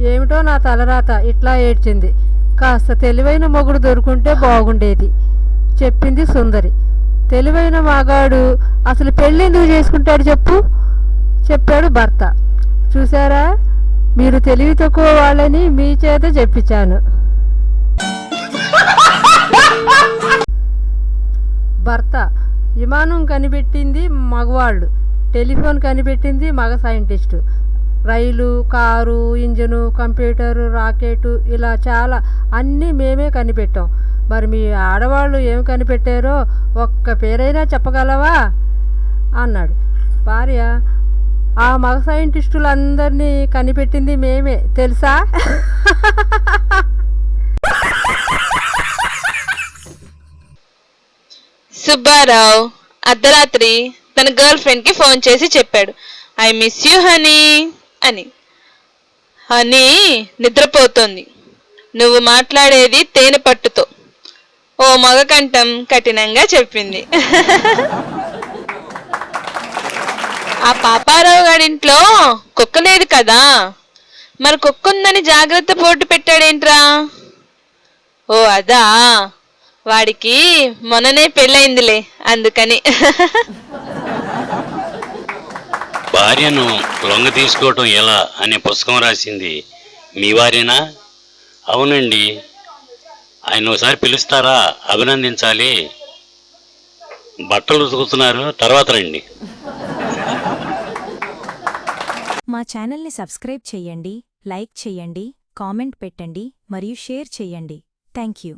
ఏమిటో నా తలరాత ఇట్లా ఏడ్చింది. కాస్త తెలివైన మొగుడు దొరుకుంటే బాగుండేది చెప్పింది సుందరి. తెలివైన మగాడు అసలు పెళ్ళి ఎందుకు చేసుకుంటాడు చెప్పు? చెప్పాడు భర్త. చూసారా మీరు తెలివి తక్కువ వాళ్ళని మీ చేత చెప్పించాను. భర్త విమానం కనిపెట్టింది మగవాళ్ళు. టెలిఫోన్ కనిపెట్టింది మగ సైంటిస్టు. రైలు కారు ఇంజను కంప్యూటరు రాకెట్ ఇలా చాలా అన్నీ మేమే కనిపెట్టాం. మరి మీ ఆడవాళ్ళు ఏమి కనిపెట్టారో ఒక్క పేరైనా చెప్పగలవా? అన్నాడు. భార్య ఆ మగ సైంటిస్టులందరినీ కనిపెట్టింది మేమే తెలుసా? సుబ్బారావు అర్ధరాత్రి తన గర్ల్ ఫ్రెండ్కి ఫోన్ చేసి చెప్పాడు. I miss you honey. అని. హనీ నిద్రపోతోంది. నువ్వు మాట్లాడేది తేనె పట్టుతో. ఓ మగ కంఠం కఠినంగా చెప్పింది. ఆ పాపారావు గారింట్లో కుక్క లేదు కదా. మరి కుక్క ఉందని జాగ్రత్త పోటు పెట్టాడేంట్రా? ఓ అదా. వాడికి మొన్ననే పెళ్ళయిందిలే అందుకని. భార్యను లొంగ తీసుకోవటం ఎలా అనే పుస్తకం రాసింది. మీ వారేనా? అవునండి. ఆయన ఒకసారి పిలుస్తారా? అభినందించాలి. బట్టలు ఉతుకుతున్నారు. తర్వాత రండి. మా ఛానల్ని సబ్స్క్రైబ్ చేయండి లైక్ చేయండి కామెంట్ పెట్టండి మరియు షేర్ చేయండి. Thank you.